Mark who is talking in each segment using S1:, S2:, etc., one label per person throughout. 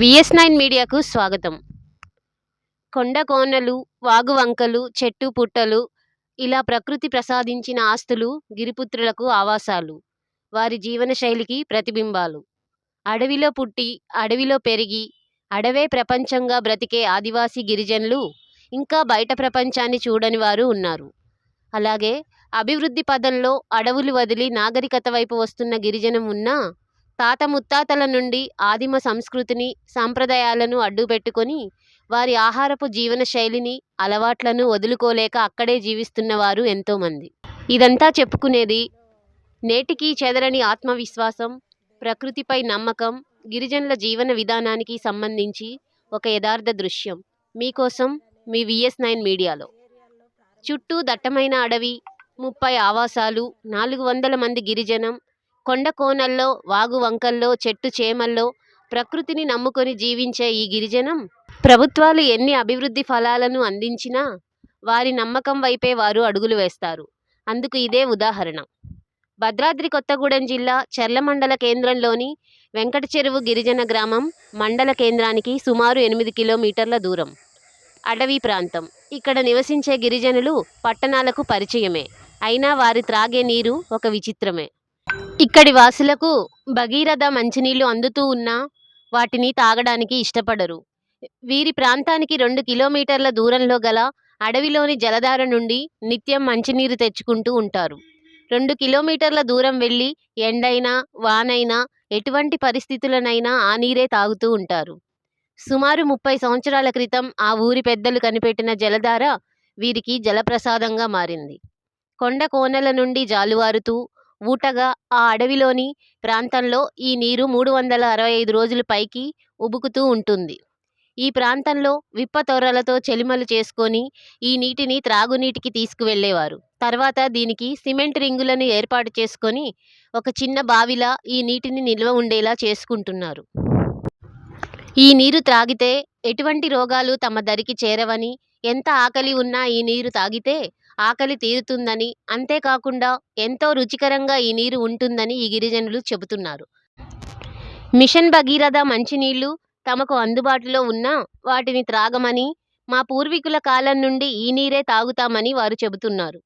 S1: VS nine మీడియాకు స్వాగతం. కొండ కోనలు వాగు వంకలు చెట్టు పుట్టలు ఇలా ప్రకృతి ప్రసాదించిన ఆస్తులు గిరిపుత్రులకు ఆవాసాలు. వారి జీవన శైలికి ప్రతిబింబాలు. అడవిలో పుట్టి అడవిలో పెరిగి అడవే ప్రపంచంగా బ్రతికే ఆదివాసీ గిరిజనులు ఇంకా బయట ప్రపంచాన్ని చూడని వారు ఉన్నారు. అలాగే అభివృద్ధి పదంలో అడవులు వదిలి నాగరికత వైపు వస్తున్న గిరిజనం ఉన్నా తాత ముత్తాతల నుండి ఆదిమ సంస్కృతిని సాంప్రదాయాలను అడ్డుపెట్టుకొని వారి ఆహారపు జీవన శైలిని అలవాట్లను వదులుకోలేక అక్కడే జీవిస్తున్న వారు ఎంతోమంది. ఇదంతా చెప్పుకునేది నేటికి చెదరని ఆత్మవిశ్వాసం ప్రకృతిపై నమ్మకం గిరిజనుల జీవన విధానానికి సంబంధించి ఒక యథార్థ దృశ్యం. మీకోసం మీ విఎస్ నైన్ మీడియాలో. చుట్టూ దట్టమైన అడవి ముప్పై ఆవాసాలు నాలుగు వందల మంది గిరిజనం కొండ కోనల్లో వాగు వంకల్లో చెట్టు చేమల్లో ప్రకృతిని నమ్ముకొని జీవించే ఈ గిరిజనం ప్రభుత్వాలు ఎన్ని అభివృద్ధి ఫలాలను అందించినా వారి నమ్మకం వైపే వారు అడుగులు వేస్తారు. అందుకు ఇదే ఉదాహరణ. భద్రాద్రి కొత్తగూడెం జిల్లా చెర్ల మండల కేంద్రంలోని వెంకట చెరువు గిరిజన గ్రామం మండల కేంద్రానికి సుమారు ఎనిమిది కిలోమీటర్ల దూరం. అడవి ప్రాంతం. ఇక్కడ నివసించే గిరిజనులు పట్టణాలకు పరిచయమే. అయినా వారి త్రాగే నీరు ఒక విచిత్రమే. ఇక్కడి వాసులకు భగీరథ మంచినీళ్ళు అందుతూ ఉన్నా వాటిని తాగడానికి ఇష్టపడరు. వీరి ప్రాంతానికి రెండు కిలోమీటర్ల దూరంలో గల అడవిలోని జలధార నుండి నిత్యం మంచినీరు తెచ్చుకుంటూ ఉంటారు. రెండు కిలోమీటర్ల దూరం వెళ్ళి ఎండైనా వానైనా ఎటువంటి పరిస్థితులనైనా ఆ నీరే తాగుతూ ఉంటారు. సుమారు ముప్పై సంవత్సరాల క్రితం ఆ ఊరి పెద్దలు కనిపెట్టిన జలధార వీరికి జలప్రసాదంగా మారింది. కొండ కోనల నుండి జాలువారుతూ ఊటగా ఆ అడవిలోని ప్రాంతంలో ఈ నీరు మూడు వందల అరవై ఐదు రోజులు పైకి ఉబుకుతూ ఉంటుంది. ఈ ప్రాంతంలో విప్పతొర్రలతో చెలిమలు చేసుకొని ఈ నీటిని త్రాగునీటికి తీసుకువెళ్ళేవారు. తర్వాత దీనికి సిమెంట్ రింగులను ఏర్పాటు చేసుకొని ఒక చిన్న బావిలా ఈ నీటిని నిల్వ ఉండేలా చేసుకుంటున్నారు. ఈ నీరు త్రాగితే ఎటువంటి రోగాలు తమ దరికి చేరవని ఎంత ఆకలి ఉన్నా ఈ నీరు తాగితే ఆకలి తీరుతుందని అంతేకాకుండా ఎంతో రుచికరంగా ఈ నీరు ఉంటుందని ఈ గిరిజనులు చెబుతున్నారు. మిషన్ భగీరథ మంచినీళ్ళు తమకు అందుబాటులో ఉన్నా వాటిని త్రాగమని మా పూర్వీకుల కాలం నుండి ఈ నీరే తాగుతామని వారు చెబుతున్నారు.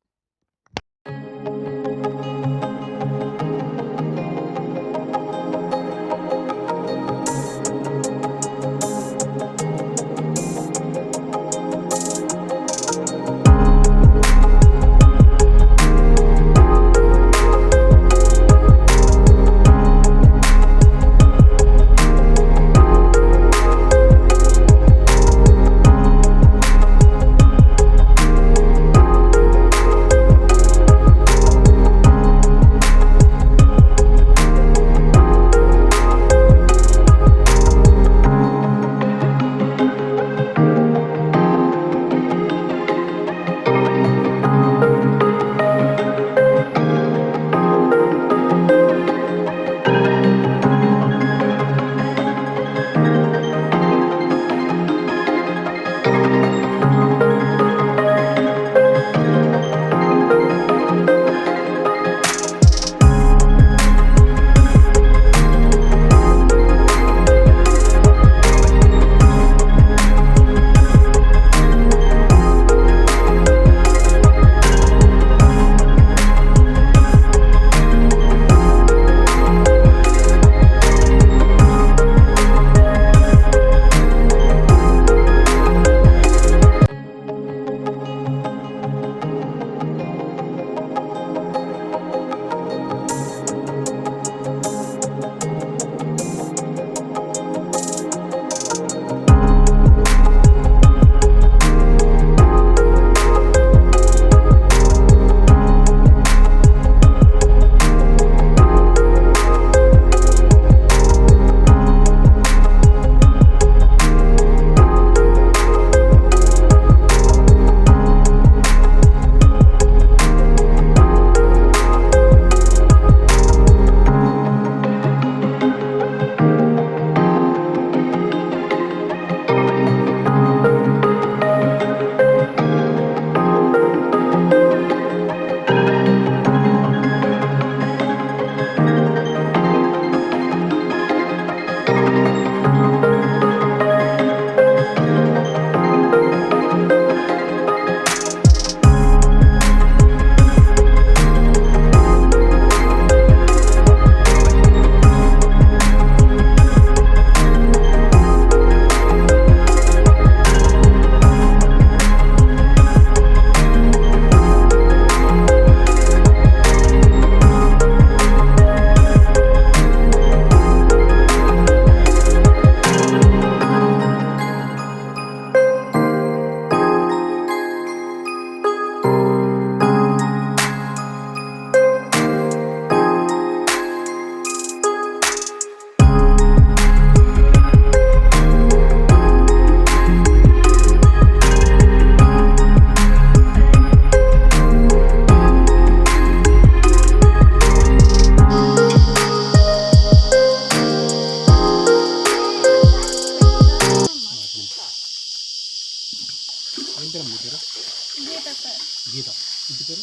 S2: గీత ఇంటి పేరు?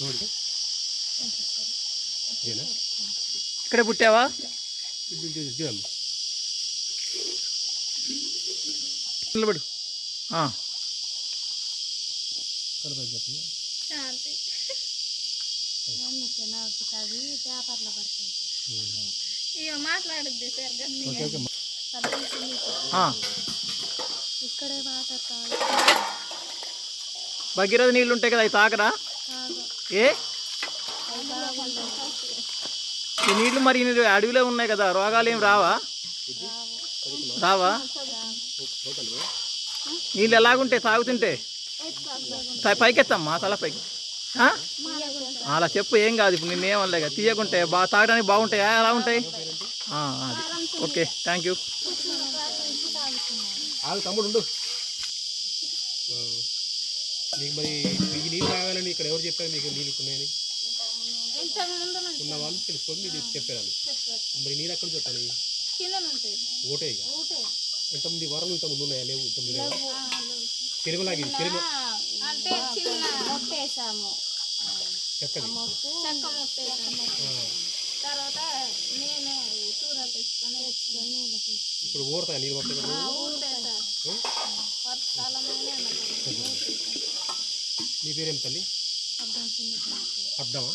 S2: రోడి ఇదేనా
S3: ఇక్కడే పుట్టావా?
S2: ఇది- ఇది- ఇది చూడండి.
S3: నిలబడు.
S4: మాట్లాడుద్ది సార్. ఇక్కడే వాటర్ తాగు.
S3: భగీరథ నీళ్ళు ఉంటాయి కదా అవి తాగరా?
S4: తాగు.
S3: ఏ? ఈ నీళ్ళు మరి అడవిలో ఉన్నాయి కదా రోగాలు ఏం రావా? రావా? నీళ్ళు ఎలాగుంటాయి తాగుతుంటే? పైకెత్తమ్మా తల పైకి? అలా చెప్పు ఏం కాదు ఇప్పుడు నిన్నేమనలే కదా తీయకుంటే బాగా తాగడానికి బాగుంటాయా ఎలా ఉంటాయి? అది. Okay thank you.
S2: ఆగు తమ్ముడు ఉండు. మీకు మరి ఈ నీళ్ళు తాగాలని ఇక్కడ ఎవరు చెప్పారు మీకు నీళ్ళు ఉన్నాయని? ఉన్న వాళ్ళు తెలుసుకొని మీరు చెప్పారు మరి నీళ్ళు ఎక్కడ
S4: నుంచి
S2: ఓటే ఇక? ఇంతమంది వరం ఇంతమంది ఉన్నాయా? లేవు ఇంతమంది తిరుమలకి తిరుమల
S4: అంటే చిన్న మొత్తేసాము
S2: చెక్కది.
S4: చెక్క మొత్తేసాము తర్వాత నేనే కూర తెచ్చుకొని తెచ్చుకొని నీళ్ళు
S2: ఇప్పుడు ఊరతాయి? నీళ్ళు వస్తాయి కదా
S4: ఊటే సార్ వర్షాలమైన
S2: నీ పేరేం తల్లి? అర్థమా